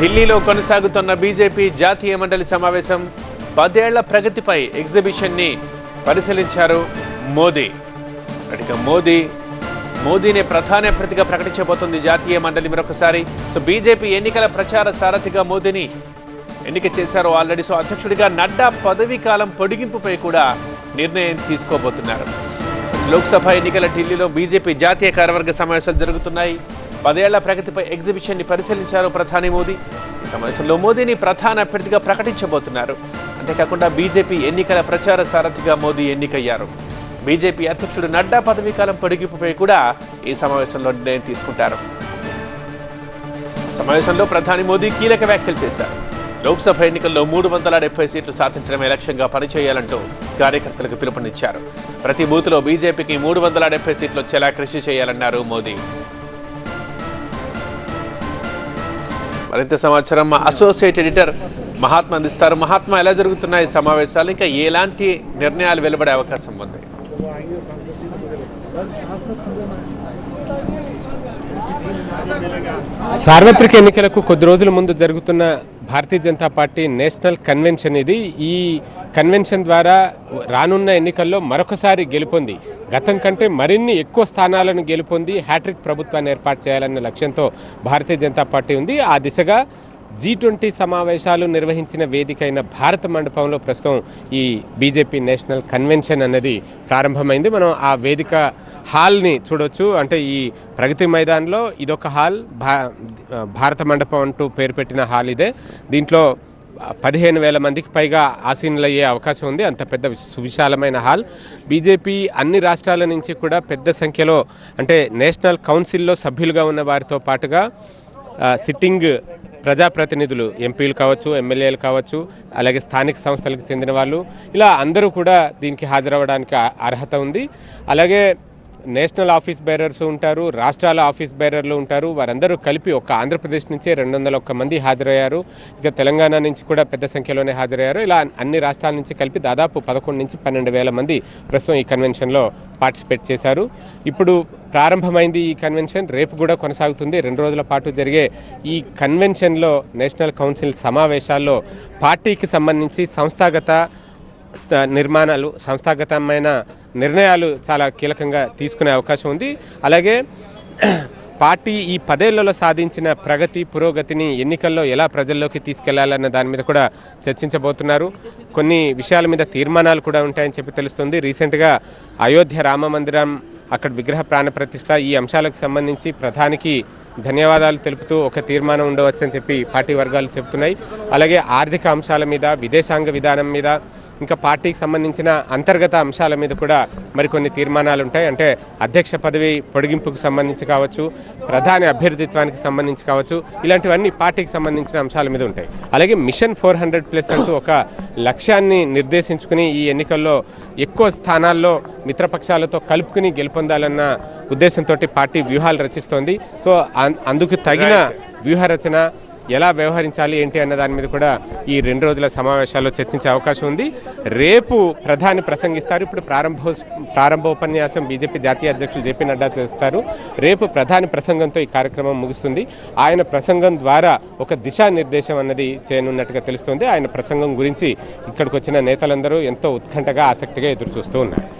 ఢిల్లీలో కొనసాగుతున్న బీజేపీ జాతీయ మండలి సమావేశం పదేళ్ళ ప్రగతిపై ఎగ్జిబిషన్ని పరిశీలించారు మోదీ. ఇక మోదీ మోదీని ప్రధాన అభ్యర్థిగా ప్రకటించబోతుంది జాతీయ మండలి మరొకసారి. సో బీజేపీ ఎన్నికల ప్రచార సారథిగా మోదీని ఎన్నిక చేశారు ఆల్రెడీ. సో అధ్యక్షుడిగా నడ్డా పదవీ కాలం పొడిగింపుపై కూడా నిర్ణయం తీసుకోబోతున్నారు. లోక్సభ ఎన్నికల ఢిల్లీలో బీజేపీ జాతీయ కార్యవర్గ సమావేశాలు జరుగుతున్నాయి. పదేళ్ళ ప్రగతిపై ఎగ్జిబిషన్ని పరిశీలించారు ప్రధాని మోదీ. ఈ సమావేశంలో మోదీని ప్రధాన అభ్యర్థిగా ప్రకటించబోతున్నారు. అంతేకాకుండా బీజేపీ ఎన్నికల ప్రచార సారథిగా మోదీ ఎన్నికయ్యారు. బీజేపీ అధ్యక్షుడు నడ్డా పదవీ కాలం పొడిగింపుపై కూడా ఈ సమావేశంలో నిర్ణయం తీసుకుంటారు. సమావేశంలో ప్రధాని మోదీ కీలక వ్యాఖ్యలు చేశారు. లోక్సభ ఎన్నికల్లో మూడు వందల డెబ్బై సీట్లు సాధించడమే లక్ష్యంగా పనిచేయాలంటూ కార్యకర్తలకు పిలుపునిచ్చారు. ప్రతి బూత్లో బీజేపీకి మూడు వందల డెబ్బై సీట్లు వచ్చేలా కృషి చేయాలన్నారు మోదీ. మరింత సమాచారం మా అసోసియేట్ ఎడిటర్ మహాత్మా అందిస్తారు. మహాత్మా ఎలా జరుగుతున్నాయి ఈ సమావేశాలు? ఇంకా ఎలాంటి నిర్ణయాలు వెలువడే అవకాశం ఉంది? సార్వత్రిక ఎన్నికలకు కొద్ది రోజుల ముందు జరుగుతున్న Bharatiya Janata party national convention ఇది. ఈ కన్వెన్షన్ ద్వారా రానున్న ఎన్నికల్లో మరొకసారి గెలుపొంది. గతం కంటే మరిన్ని ఎక్కువ స్థానాలను గెలుపొంది హ్యాట్రిక్ ప్రభుత్వాన్ని ఏర్పాటు చేయాలన్న లక్ష్యంతో భారతీయ జనతా పార్టీ ఉంది. ఆ దిశగా జీ ట్వంటీ సమావేశాలు నిర్వహించిన వేదిక అయిన భారత మండపంలో ప్రస్తుతం ఈ బీజేపీ నేషనల్ కన్వెన్షన్ అన్నది ప్రారంభమైంది. మనం ఆ వేదిక హాల్ని చూడొచ్చు. అంటే ఈ ప్రగతి మైదాన్లో ఇదొక హాల్. భా భారత మండపం అంటూ పేరు పెట్టిన హాల్ ఇదే. దీంట్లో పదిహేను వేల మందికి పైగా ఆసీనులయ్యే అవకాశం ఉంది. అంత పెద్ద సువిశాలమైన హాల్. బీజేపీ అన్ని రాష్ట్రాల నుంచి కూడా పెద్ద సంఖ్యలో అంటే నేషనల్ కౌన్సిల్లో సభ్యులుగా ఉన్న వారితో పాటుగా సిట్టింగ్ ప్రజాప్రతినిధులు ఎంపీలు కావచ్చు ఎమ్మెల్యేలు కావచ్చు అలాగే స్థానిక సంస్థలకు చెందిన వాళ్ళు ఇలా అందరూ కూడా దీనికి హాజరవ్వడానికి అర్హత ఉంది. అలాగే నేషనల్ ఆఫీస్ బేరర్స్ ఉంటారు రాష్ట్రాల ఆఫీస్ బేరర్లు ఉంటారు. వారందరూ కలిపి ఒక ఆంధ్రప్రదేశ్ నుంచే రెండు వందల ఒక్క మంది హాజరయ్యారు. ఇక తెలంగాణ నుంచి కూడా పెద్ద సంఖ్యలోనే హాజరయ్యారు. ఇలా అన్ని రాష్ట్రాల నుంచి కలిపి దాదాపు పదకొండు నుంచి పన్నెండు వేల మంది ప్రస్తుతం ఈ కన్వెన్షన్లో పార్టిసిపేట్ చేశారు. ఇప్పుడు ప్రారంభమైంది ఈ కన్వెన్షన్ రేపు కూడా కొనసాగుతుంది. రెండు రోజుల పాటు జరిగే ఈ కన్వెన్షన్లో నేషనల్ కౌన్సిల్ సమావేశాల్లో పార్టీకి సంబంధించి సంస్థాగత నిర్మాణాలు సంస్థాగతమైన నిర్ణయాలు చాలా కీలకంగా తీసుకునే అవకాశం ఉంది. అలాగే పార్టీ ఈ పదేళ్ళలో సాధించిన ప్రగతి పురోగతిని ఎన్నికల్లో ఎలా ప్రజల్లోకి తీసుకెళ్ళాలన్న దాని మీద కూడా చర్చించబోతున్నారు. కొన్ని విషయాల మీద తీర్మానాలు కూడా ఉంటాయని చెప్పి తెలుస్తుంది. రీసెంట్గా అయోధ్య రామ మందిరం అక్కడ విగ్రహ ప్రాణ ప్రతిష్ట ఈ అంశాలకు సంబంధించి ప్రధానికి ధన్యవాదాలు తెలుపుతూ ఒక తీర్మానం ఉండవచ్చని చెప్పి పార్టీ వర్గాలు చెబుతున్నాయి. అలాగే ఆర్థిక అంశాల మీద విదేశాంగ విధానం మీద ఇంకా పార్టీకి సంబంధించిన అంతర్గత అంశాల మీద కూడా మరికొన్ని తీర్మానాలు ఉంటాయి అంటే అధ్యక్ష పదవి పొడిగింపుకు సంబంధించి కావచ్చు ప్రధాని అభ్యర్థిత్వానికి సంబంధించి కావచ్చు ఇలాంటివన్నీ పార్టీకి సంబంధించిన అంశాల మీద ఉంటాయి. అలాగే మిషన్ ఫోర్ హండ్రెడ్ ప్లస్ అంటూ ఒక లక్ష్యాన్ని నిర్దేశించుకుని ఈ ఎన్నికల్లో ఎక్కువ స్థానాల్లో మిత్రపక్షాలతో కలుపుకుని గెలుపొందాలన్న ఉద్దేశంతో పార్టీ వ్యూహాలు రచిస్తోంది. సో అందుకు తగిన వ్యూహ రచన ఎలా వ్యవహరించాలి ఏంటి అన్న దాని మీద కూడా ఈ రెండు రోజుల సమావేశాల్లో చర్చించే అవకాశం ఉంది. రేపు ప్రధాని ప్రసంగిస్తారు. ఇప్పుడు ప్రారంభ ప్రారంభోపన్యాసం బీజేపీ జాతీయ అధ్యక్షులు జేపీ నడ్డా చేస్తారు. రేపు ప్రధాని ప్రసంగంతో ఈ కార్యక్రమం ముగుస్తుంది. ఆయన ప్రసంగం ద్వారా ఒక దిశానిర్దేశం అన్నది చేయనున్నట్టుగా తెలుస్తుంది. ఆయన ప్రసంగం గురించి ఇక్కడికి వచ్చిన నేతలందరూ ఎంతో ఉత్కంఠగా ఆసక్తిగా ఎదురు చూస్తూ ఉన్నారు.